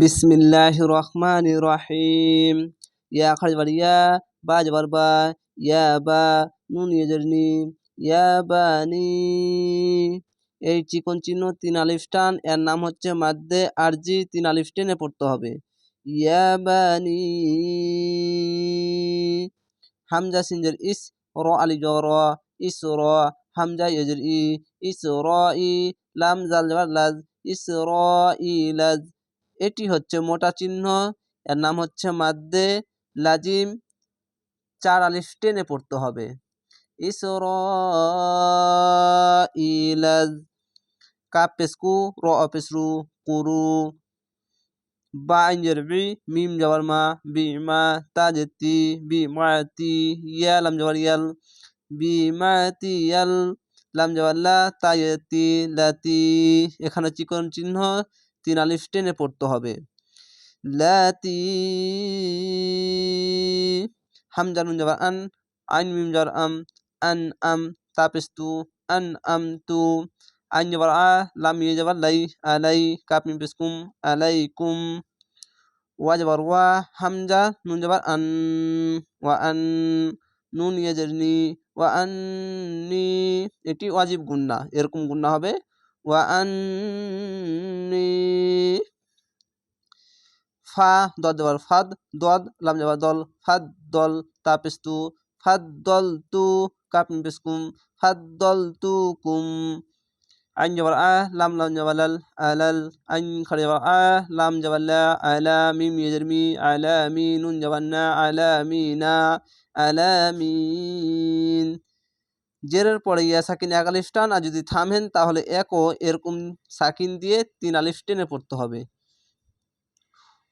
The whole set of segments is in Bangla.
বিসমিল্লাহ রহমান রহিম। ইয়া খারজ বার ইয়া বা জবর বা, ইয়া বা নুন ইয়েজরনি, ইয়া বানি। এই চিকন চিহ্ন তিন আলিফ টান, এর নাম হচ্ছে মাদ্দে আরজি, তিন আলিফ টেনে পড়তে হবে। ইয়া বানি। হামজা সিনজের ইস, র আলি জর ইস, র, হামজা ইয়েজর ই, ইস, র, ই, লাম, জাল জবর লাজ, ইস, র, ই, লাজ। এটি হচ্ছে মোটা চিহ্ন। এর নাম হচ্ছে মাদ্দে লাজিম। চার আলিফ টেনে পড়তে হবে। ইসর ইলাজ কাপ পেসকু র পেসরু কুরু। বা ইঞ্জের বি, মিম জবর মা, বি মা, তাজেতি, বি মাতি ইয়া, লাম জবর ইয়াল। বি মাতি ইয়াল, লাম জবর লা, তাজেতি, লাতি। এখানে চিকন চিহ্ন। তিন আলিফ টেনে পড়তে হবে। লাতি নুন যাবার আন, আইন মিম যাবার আম, আন আম তাপিস আন আম তু, আইন যাবার আ, লাম ইয়ে যাবার লাই আলাই কাপ মিম পেস কুম আলাই কুম। ওয়া যাবার ওয়া হামজা নুন যাবার আন, ওয়া আন, নুন ইয়ে জারনি ওয়া আন্নি এটি ওয়াজিব গুন্না, এরকম গুন্না হবে। ওয়া আন্নি ফা দদ দেওয়ার ফাদ দদ লাম যাবার দল ফাদ দল তাপিস তু ফাদ দল তু কাপ পেস কুম ফাদ দল তু কুম আইন যাবার আ লাম লাম যাবার লাল আলাল আইন খাড়ে যাবার আ লাম যাবার লা আলা মিম ইয়েজের মি আলা মি নুন যাবার জেরের পরে ইয়া সাকিন এক টান, আর যদি থামেন তাহলে একও এরকম সাকিন দিয়ে তিন আলিফ টেনে পড়তে হবে।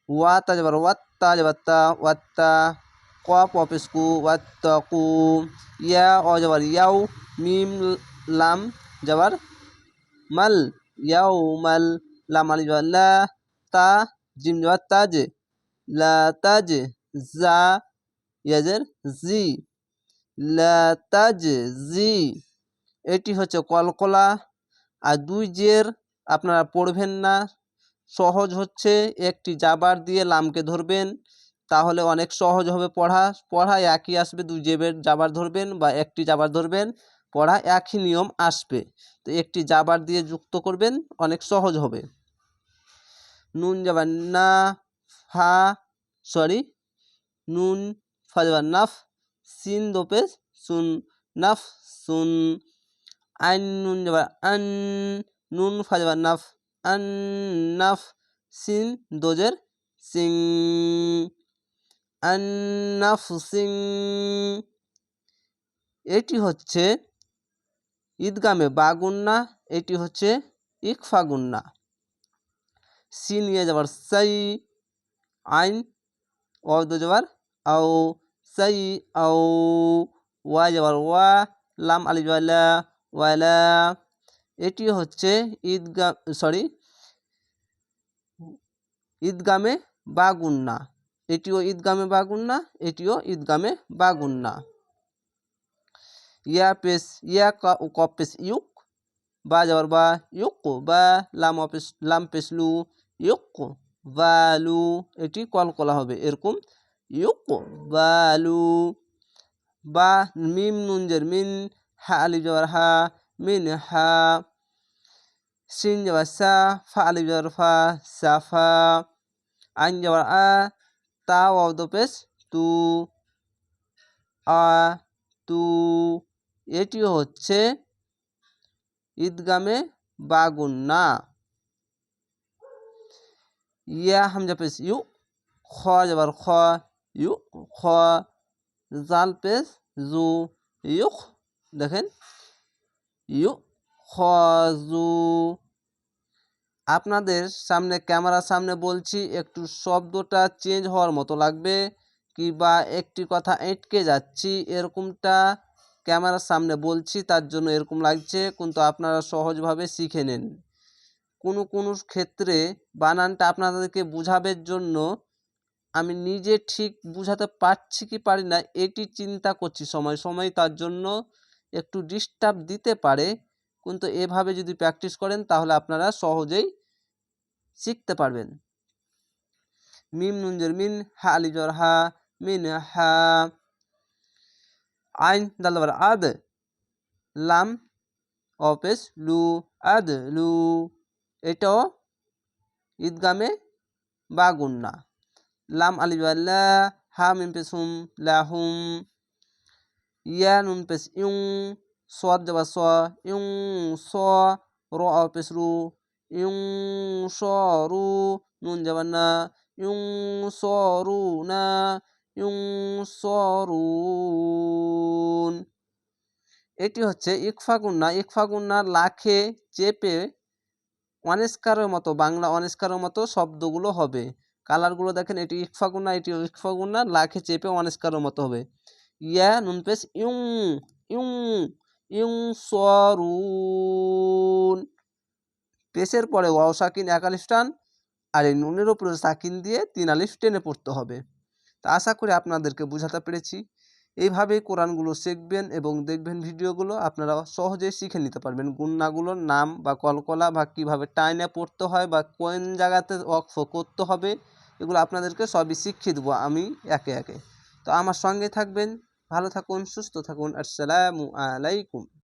ওয়া তা যাবার, ওয়াত্তা যাবার তা, ওয়াত্তা, কপ অফিসকু ওয়াত্তাকু ইয়া অ যাবার ইয়াও মিম লাম যাবার, মাল ইয়াও মাল লাম আলি যাবার, লা, তা, জিম যাবার তাজ লা তাজ জা ইয়াজের জি। লা জি এটি হচ্ছে কলকলা। আর দুই জের আপনারা পড়বেন না। সহজ হচ্ছে একটি জাবার দিয়ে লামকে ধরবেন, তাহলে অনেক সহজ হবে পড়া। পড়া একই আসবে, দুই জেবের জাবার ধরবেন বা একটি জাবার ধরবেন, পড়া একই নিয়ম আসবে। তো একটি জাবার দিয়ে যুক্ত করবেন, অনেক সহজ হবে। নুন যাবার না, ফা, সরি, নুন, ফা যাবার নাফ সিন দোপেস সুন নাফ সুন আইন নুন যাবার আন নুন ফা যাবার নাফ আন্নাফ সিন দোজের সিং আন্নাফ সিং এটি হচ্ছে ঈদগামে বাগুন্না এটি হচ্ছে ইকফা গুন্না। সিন নিয়ে যাবার সাই, আইন অবদ যাবার আও সাই আও ওয়া যাবার ওয়া লাম আলি ওয়ালা এটি হচ্ছে ঈদগা সরি ঈদগামে বা গুন্না এটিও ঈদগামে বা গুন্না এটিও ঈদগামে বা গুন্না ইয়া পেস, ইয়া কপ পেস ইউক, বা যাওয়ার বা ইউক, বা লাম অপেস লাম পেসলু ইউক বালু এটি কলকলা হবে, এরকম ইউক বালু বা মিম নুনজের মিন হা আলি যাওয়ার হা মিন হা সিন যাবার সা ফা আলিফ যাবার ফা সাফা আইন যাবার আ তা ওয়াও দো পেশ তু আ তু এটি হচ্ছে ঈদগামে বাগুন্না ইয়া হামজা পেশ ইউ খ যাবার খ ইউ খ জাল পেশ জু ইউক দেখেন, ইউ খজু আপনাদের সামনে, ক্যামেরার সামনে বলছি, একটু শব্দটা চেঞ্জ হওয়ার মতো লাগবে, কিংবা একটি কথা এঁটকে যাচ্ছি, এরকমটা ক্যামেরার সামনে বলছি, তার জন্য এরকম লাগছে, কিন্তু আপনারা সহজভাবে শিখে নেন। কোনো কোনো ক্ষেত্রে বানানটা আপনাদেরকে বোঝাবের জন্য আমি নিজে ঠিক বুঝাতে পারছি কি পারি না, এটি চিন্তা করছি সময় সময় তার জন্য একটু ডিস্টার্ব দিতে পারে। কিন্তু এভাবে যদি প্র্যাকটিস করেন, তাহলে আপনারা সহজেই শিখতে পারবেন। মিম নুন জের মিন হা, আলি জর হা, মিন হা, আইন দাল দাবার আদ, লাম অপেস লু, আদ লু, এটাও ঈদগামে বা গুন্না। লাম আলিফ লা হা মিম লাহুম ইয়া নুন পেস ইউং সোয়াদ যাবা স ইউং স র পেস রু ইউং স নুন যাবা না ইউং স রু না ইউং স রুন এটি হচ্ছে ইকফা গুন্না। ইকফা গুন্নার লাখে চেপে অনেস্কারের মতো, বাংলা অনেস্কারের মতো শব্দগুলো হবে। কালারগুলো দেখেন, এটি ইকফা গুন্না এটি ইকফা গুন্না লাখে চেপে অনেস্কারের মতো হবে। ইয়া নুন পেস ইউং ইউং ইউং, সরুন। পেশের পরে ওয়াও সাকিন এক আলিফ টান, আর এই নুনের উপরে সাকিন দিয়ে তিন আলিফ টেনে পড়তে হবে। তা আশা করি আপনাদেরকে বোঝাতে পেরেছি। এইভাবেই কোরআনগুলো শিখবেন এবং দেখবেন ভিডিওগুলো আপনারা সহজেই শিখে নিতে পারবেন। গুন্নাগুলোর নাম বা কলকলা বা কীভাবে টাইনে পড়তে হয় বা কোন জায়গাতে অক্ষ করতে হবে এগুলো আপনাদেরকে সবই শিখিয়ে দেবো আমি একে একে। তো আমার সঙ্গে থাকবেন, ভালো থাকুন, সুস্থ থাকুন, আসসালামু আলাইকুম।